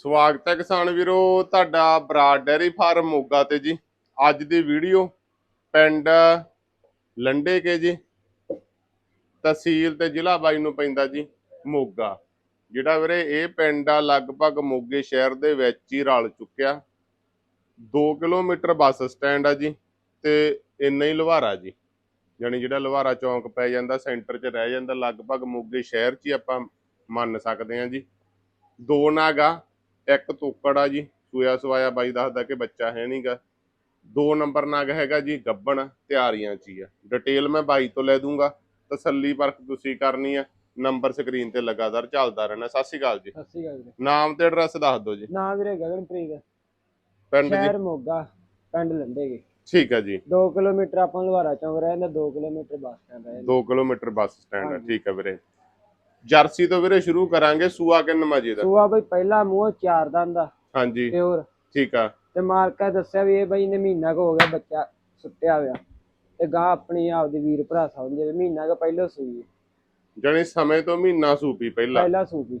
ਸਵਾਗਤ ਹੈ ਕਿਸਾਨ ਵੀਰੋ, ਤੁਹਾਡਾ ਬਰਾਡ ਡੈਰੀ ਫਾਰਮ ਮੋਗਾ ਤੇ ਜੀ। ਅੱਜ ਦੀ ਵੀਡੀਓ ਪਿੰਡ ਲੰਡੇ ਕੇ ਜੀ। ਤਹਿਸੀਲ ਤੇ ਜ਼ਿਲ੍ਹਾ ਬਾਈ ਨੂੰ ਪੈਂਦਾ ਜੀ, ਮੋਗਾ। ਜਿਹੜਾ ਵੀਰੇ, ਇਹ ਪਿੰਡ ਆ ਲਗਭਗ ਮੋਗੇ ਸ਼ਹਿਰ ਦੇ ਵਿੱਚ ਹੀ ਰਲ ਚੁੱਕਿਆ। 2 ਕਿਲੋਮੀਟਰ ਬੱਸ ਸਟੈਂਡ ਆ ਜੀ ਤੇ ਇੰਨਾ ਹੀ ਲੁਹਾਰਾ ਜੀ। ਯਾਨੀ ਜਿਹੜਾ ਲੁਹਾਰਾ ਚੌਂਕ ਪੈ ਜਾਂਦਾ, ਸੈਂਟਰ 'ਚ ਰਹਿ ਜਾਂਦਾ, ਲਗਭਗ ਮੋਗੇ ਸ਼ਹਿਰ 'ਚ ਹੀ ਆਪਾਂ ਮੰਨ ਸਕਦੇ ਹਾਂ ਜੀ। ਦੋ ਨਾਗਾ ਇੱਕ ਤੋਕੜ ਆ ਜੀ ਸੂਆ ਸਵਾਇਆ ਬਾਈ ਦੱਸਦਾ ਕਿ ਬੱਚਾ ਹੈ ਨਹੀਂਗਾ ਦੋ ਨੰਬਰ ਨਗ ਹੈਗਾ ਜੀ ਗੱਬਣ ਤਿਆਰੀਆਂ ਚ ਹੀ ਆ। ਡਿਟੇਲ ਮੈਂ ਬਾਈ ਤੋਂ ਲੈ ਦੂੰਗਾ ਤਸੱਲੀ ਪਰਖ ਤੁਸੀਂ ਕਰਨੀ ਆ। ਨੰਬਰ ਸਕਰੀਨ ਤੇ ਲਗਾਤਾਰ ਚੱਲਦਾ ਰਹਿਣਾ। ਸਤਿ ਸ਼੍ਰੀ ਅਕਾਲ ਜੀ। ਸਤਿ ਸ਼੍ਰੀ ਅਕਾਲ ਵੀਰੇ। ਨਾਮ ਤੇ ਐਡਰੈਸ ਦੱਸ ਦਿਓ ਜੀ। ਨਾਮ ਵੀਰੇ ਗਗਨਪ੍ਰੀਤ ਪਿੰਡ ਜੀ। ਸ਼ਹਿਰ ਮੋਗਾ ਪਿੰਡ ਲੰਡੇਗੇ ਠੀਕ ਆ ਜੀ। 2 ਕਿਲੋਮੀਟਰ ਆਪਾਂ ਲੁਹਾਰਾ ਚੌਂਕ ਰਹਿੰਦਾ 2 ਕਿਲੋਮੀਟਰ ਬੱਸ ਸਟੈਂਡ ਰਹਿੰਦਾ 2 ਕਿਲੋਮੀਟਰ ਬੱਸ ਸਟੈਂਡ। ਠੀਕ ਆ ਵੀਰੇ। ਜਰਸੀ ਤੋਂ ਵੀਰੇ ਸ਼ੁਰੂ ਕਰਾਂਗੇ ਸੂਆ ਕਿੰਨ ਮਜੇ ਦਾ। ਸੂਆ ਬਈ ਪਹਿਲਾ ਮੂੰਹ ਚਾਰ ਦੰਦ ਦਾ ਹਾਂਜੀ। ਪਿਓਰ ਠੀਕ ਆ। ਤੇ ਮਾਲਕਾ ਦੱਸਿਆ ਵੀ ਇਹ ਬਈ ਨੇ ਮਹੀਨਾ ਕੁ ਹੋ ਗਿਆ ਬੱਚਾ ਸੁੱਟਿਆ ਹੋਇਆ। ਤੇ ਗਾਂ ਆਪਣੀ ਆਪਦੀ ਵੀਰ ਭਰਾ ਸਮਝੇ ਮਹੀਨਾ ਕੁ ਪਹਿਲਾਂ ਸੂਈ ਜਾਣੀ ਸਮੇਂ ਤੋਂ ਮਹੀਨਾ ਸੂਪੀ ਪਹਿਲਾਂ। ਪਹਿਲਾ ਸੂਪੀ।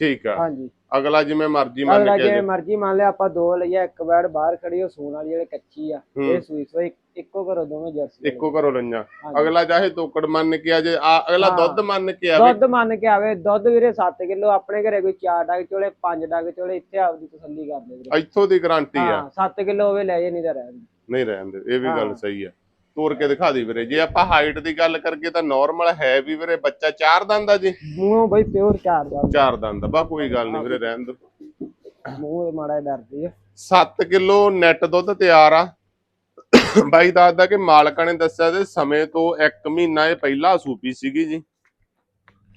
ਠੀਕ ਆ ਹਾਂਜੀ ਅਗਲਾ ਜਿਵੇਂ ਮਰਜ਼ੀ ਮੰਨ ਅਗਲਾ ਕੇ ਜੇ ਆ ਮਰਜ਼ੀ ਮੰਨ ਲਿਆ ਆਪਾਂ ਦੋ ਲਈਆ ਇੱਕ ਬੈੜ ਬਾਹਰ ਖੜੀ ਉਹ ਸੂਣ ਵਾਲੀ ਜਿਹੜੇ ਕੱਚੀ ਆ ਹੂੰ। ਇਹ ਸੂਈ ਸੋ ਇੱਕੋ ਘਰੋਂ ਦੋਵੇਂ ਜਰਸੀ ਇੱਕੋ ਘਰੋਂ ਲਈਆਂ ਹਾਂਜੀ। ਅਗਲਾ ਚਾਹੇ ਤੋਕੜ ਮੰਨ ਕੇ ਆ ਜੇ ਆ ਅਗਲਾ ਹਾਂ। ਦੁੱਧ ਮੰਨ ਕੇ ਆਵੇ ਦੁੱਧ ਮੰਨ ਕੇ ਆਵੇ ਦੁੱਧ ਵੀਰੇ 7 ਕਿਲੋ ਆਪਣੇ ਘਰੇ ਕੋਈ 4 ਡੱਗ ਚੋਲੇ 5 ਡੱਗ ਚੋਲੇ ਇੱਥੇ ਆਪਦੀ ਤਸੱਲੀ ਕਰ ਲੈ ਵੀਰੇ ਇੱਥੋਂ ਦੀ ਗਾਰੰਟੀ ਆ ਹਾਂ 7 ਕਿਲੋ ਹੋਵੇ ਲੈ ਜੇ ਨਹੀਂ ਤਾਂ ਰਹਿ। ਨਹੀਂ ਰਹਿੰਦੇ ਇਹ ਵੀ ਗੱਲ ਹਾਂ। ਸਹੀ ਆ ਤੋਰ ਕੇ ਦਿਖਾ ਦੀ ਵੀਰੇ। ਜੇ ਆਪਾਂ ਹਾਈਟ ਦੀ ਗੱਲ ਕਰਗੇ ਤਾਂ ਨਾਰਮਲ ਹੈ ਵੀ ਵੀਰੇ ਬੱਚਾ ਚਾਰ ਦੰਦ ਆ ਜੀ। ਮੂੰਹੋਂ ਬਈ ਪਿਓਰ ਚਾਰ ਦਾ ਚਾਰ ਦੰਦ। ਬਾ ਕੋਈ ਗੱਲ ਨਹੀਂ ਵੀਰੇ ਰਹਿਣ ਦੋ। ਮੂੰਹ ਮਾੜਾ ਡਰਦੀ ਆ। 7 ਕਿਲੋ ਨੈਟ ਦੁੱਧ ਤਿਆਰ ਆ। ਬਾਈ ਦੱਸਦਾ ਕਿ ਮਾਲਕਾਂ ਨੇ ਦੱਸਿਆ ਤੇ ਸਮੇਂ ਤੋਂ 1 ਮਹੀਨਾ ਇਹ ਪਹਿਲਾਂ ਸੂਪੀ ਸੀਗੀ ਜੀ।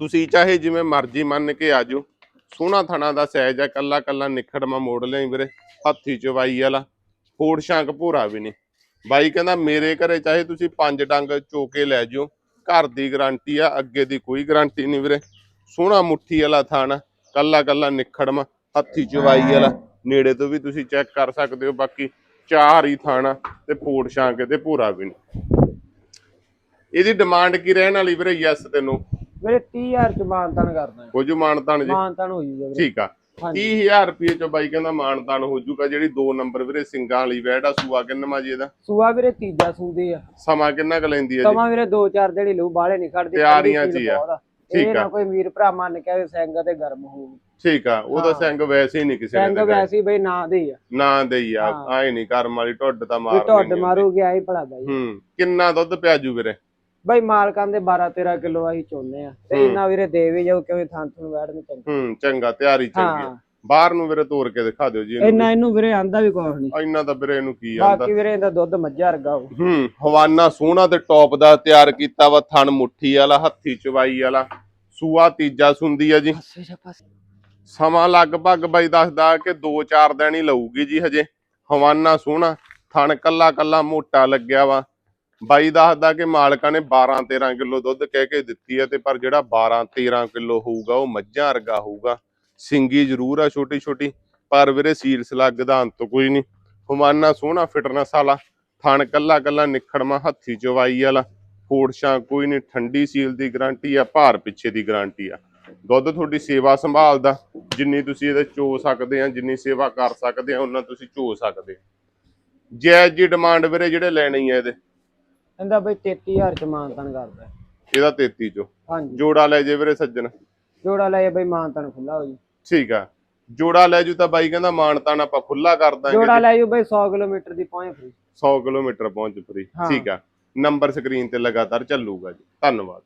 ਤੁਸੀਂ ਚਾਹੇ ਜਿਵੇਂ ਮਰਜ਼ੀ ਮੰਨ ਕੇ ਆਜੋ ਸੋਹਣਾ ਥਣਾ ਦਾ ਸਹਿਜ ਆ ਕੱਲਾ ਕੱਲਾ ਨਿਖੜਮਾ ਮੋੜ ਲਿਆਈ ਵੀਰੇ। ਹੱਥੀ ਚਵਾਈ ਵਾਲਾ। ਫੋੜ ਸ਼ਾਂਕ ਭੂਰਾ ਵੀ ਨਹੀਂ। ਬਾਈ ਕਹਿੰਦਾ ਮੇਰੇ ਘਰੇ ਚਾਹੇ ਤੁਸੀਂ ਪੰਜ ਡੰਗ ਚੋਕੇ ਲੈ ਜਿਓ ਘਰ ਦੀ ਗਾਰੰਟੀ ਆ ਅੱਗੇ ਦੀ ਕੋਈ ਗਾਰੰਟੀ ਨਹੀਂ ਵੀਰੇ। ਸੋਹਣਾ ਮੁੱਠੀ ਵਾਲਾ ਥਾਣਾ ਕੱਲਾ ਕੱਲਾ ਨਿਖੜਮਾ ਹੱਥੀ ਚਵਾਈ ਵਾਲਾ। ਨੇੜੇ ਤੋਂ ਵੀ ਤੁਸੀਂ ਚੈੱਕ ਕਰ ਸਕਦੇ ਹੋ ਬਾਕੀ ਚਾਰ ਹੀ ਥਾਣਾ ਤੇ ਫੋੜ ਸ਼ਾਂਕ ਤੇ ਭੂਰਾ ਵੀ ਨਹੀਂ। ਇਹਦੀ ਡਿਮਾਂਡ ਕੀ ਰਹਿਣ ਵਾਲੀ ਵੀਰੇ? ਯੈਸ ਤੈਨੂੰ ਵੀਰੇ 30000 ਚ ਮਾਨਤਾਨ ਕਰਦਾ। ਕੁਝ ਮਾਨਤਾਨ ਜੀ। ਮਾਨਤਾਨ ਹੋ ਜੂਗਾ ਵੀਰੇ। ਠੀਕ ਆ। 30000 ਰੁਪਏ ਚ ਬਾਈ ਕਹਿੰਦਾ ਮਾਨਤਾਨ ਹੋ ਜੂਗਾ ਜਿਹੜੀ 2 ਨੰਬਰ ਵੀਰੇ ਸਿੰਗਾਂ ਵਾਲੀ ਵੈੜ ਆ ਸੂਆ ਕਿੰਨਾ ਜੀ ਇਹਦਾ ਸੂਆ ਵੀਰੇ ਤੀਜਾ ਸੂਦੇ ਆ ਸਮਾਂ ਕਿੰਨਾ ਕੁ ਲੈਂਦੀ ਹੈ ਜੀ ਸਮਾਂ ਵੀਰੇ 2-4 ਜਿਹੜੀ ਲੂ ਬਾਹਲੇ ਨਹੀਂ ਖੜਦੀ ਤਿਆਰੀਆਂ ਚ ਹੀ ਆ। ਠੀਕ ਆ। ਕੋਈ ਵੀਰ ਭਰਾ ਮੰਨ ਕੇ ਸਿੰਘ ਤੇ ਗਰਮ ਹੋਊਗੀ ਠੀਕ ਆ ਉਹਦਾ ਹਾਂ। ਸਿੰਘ ਵੈਸੇ ਹੀ ਨਹੀਂ ਕਿਸੇ ਨੇ ਸਿੰਘ। ਵੈਸੀ ਬਈ ਨਾ ਦੇ ਹੀ ਆ ਨਾ ਦੇਈ ਆ ਹਾਂ। ਆਏ ਨਹੀਂ ਕਰਮ ਵਾਲੀ ਢੁੱਡ ਤਾਂ ਮਾਰ ਢੁੱਡ ਮਾਰੂਗੀ ਆਈ ਭਲਾ ਬਾਈ ਹੂੰ ਕਿੰਨਾ ਦੁੱਧ ਪਿਆਜੂ ਵੀਰੇ ਬਈ ਮਾਲਕਾਂ ਦੇ 12-13 ਕਿਲੋ ਅਸੀਂ ਚੋਨੇ ਆ। ਤੇ ਹੂੰ। ਇੰਨਾ ਵੀਰੇ ਦੇ ਵੀ ਜਾਓ ਕਿਉਂਕਿ ਥਾਂ ਤੁਹਾਨੂੰ ਵੈੜ ਨਹੀਂ ਚੰਗੀ। ਹੂੰ ਚੰਗਾ ਤਿਆਰੀ ਚੰਗੀ ਆ। ਹਾਂ। ਬਾਹਰ ਨੂੰ ਵੀਰੇ ਤੋੜ ਕੇ ਦਿਖਾ ਦਿਓ ਜੀ ਇਹਨੂੰ ਇਹਨੂੰ ਵੀਰੇ ਆਂਦਾ ਵੀ ਕੁਛ ਨਹੀਂ। ਇੰਨਾ ਤਾਂ ਵੀਰੇ ਇਹਨੂੰ ਕੀ ਆਂਦਾ। ਬਾਕੀ ਵੀਰੇ ਇਹਦਾ ਦੁੱਧ ਮੱਝਾ ਵਰਗਾ ਹੋਊ ਹੂੰ ਹਵਾਨਾ ਸੋਹਣਾ ਤੇ ਟੌਪ ਦਾ ਤਿਆਰ ਕੀਤਾ ਵਾ ਥਣ ਮੁੱਠੀ ਵਾਲਾ ਹੱਥੀ ਚਵਾਈ ਵਾਲਾ। ਸੂਆ ਤੀਜਾ ਸੁੰਦੀ ਆ ਜੀ। ਸਮਾਂ ਲਗਭਗ ਬਾਈ ਦੱਸਦਾ ਕਿ 2-4 ਦਿਨ ਹੀ ਲਊਗੀ ਜੀ ਹਜੇ। ਹਵਾਨਾ ਸੋਹਣਾ ਥਣ ਕੱਲਾ ਕੱਲਾ ਮੋਟਾ ਲੱਗਿਆ ਵਾ। ਬਾਈ ਦੱਸਦਾ ਕਿ ਮਾਲਕਾਂ ਨੇ 12-13 ਕਿਲੋ ਦੁੱਧ ਕਹਿ ਕੇ ਦਿੱਤੀ ਹੈ ਤੇ ਪਰ ਜਿਹੜਾ 12-13 ਕਿਲੋ ਹੋਊਗਾ ਉਹ ਮੱਝਾਂ ਵਰਗਾ ਹੋਊਗਾ। ਸਿੰਗੀ ਜ਼ਰੂਰ ਆ ਛੋਟੀ ਛੋਟੀ, ਪਰ ਵੀਰੇ ਸੀਲ ਸਲੱਗ ਅੰਤ ਕੋਈ ਨਹੀਂ। ਹਵਾਨਾ ਸੋਹਣਾ ਫਿਟਨੈਸ ਵਾਲਾ, ਥਣ ਕੱਲਾ ਕੱਲਾ ਨਿਖੜਮਾ ਹੱਥੀ ਚਵਾਈ ਵਾਲਾ। ਫੋੜਸ਼ਾਂ ਕੋਈ ਨਹੀਂ, ਠੰਡੀ ਸੀਲ ਦੀ ਗਾਰੰਟੀ ਆ, ਭਾਰ ਪਿੱਛੇ ਦੀ ਗਾਰੰਟੀ ਆ। ਦੁੱਧ ਤੁਹਾਡੀ ਸੇਵਾ ਸੰਭਾਲਦਾ, ਜਿੰਨੀ ਤੁਸੀਂ ਇਹਦੇ ਚੋ ਸਕਦੇ ਆ, ਜਿੰਨੀ ਸੇਵਾ ਕਰ ਸਕਦੇ ਆ ਉਹਨਾਂ ਤੁਸੀਂ ਚੋ ਸਕਦੇ ਜੈ ਜੀ ਡਿਮਾਂਡ ਵੀਰੇ ਜਿਹੜੇ ਲੈਣੀ ਆ ਇਹਦੇ। ਇਹਦਾ ਬਈ 33000 ਚ ਮਾਨਤਾਨ ਕਰਦਾ। ਇਹਦਾ 33 ਚੋ। ਹਾਂਜੀ। ਜੋੜਾ ਲੈ ਜੇ ਵੀਰੇ ਸੱਜਣ। ਜੋੜਾ ਲੈ ਬਈ ਮਾਨਤਾਨ ਖੁੱਲਾ ਹੋ ਜੀ। ਠੀਕ ਆ। ਜੋੜਾ ਲੈ ਜੂ ਤਾਂ ਬਾਈ ਕਹਿੰਦਾ ਮਾਨਤਾਨ ਆਪਾਂ ਖੁੱਲਾ ਕਰ ਦਾਂਗੇ ਜੋੜਾ ਲੈ ਜੂ ਬਈ 100 ਕਿਲੋਮੀਟਰ ਦੀ ਪਹੁੰਚ ਫਰੀ 100 ਕਿਲੋਮੀਟਰ ਪਹੁੰਚ ਫਰੀ। ਠੀਕ ਆ। ਨੰਬਰ ਸਕਰੀਨ ਤੇ ਲਗਾਤਾਰ ਚੱਲੂਗਾ ਜੀ। ਧੰਨਵਾਦ।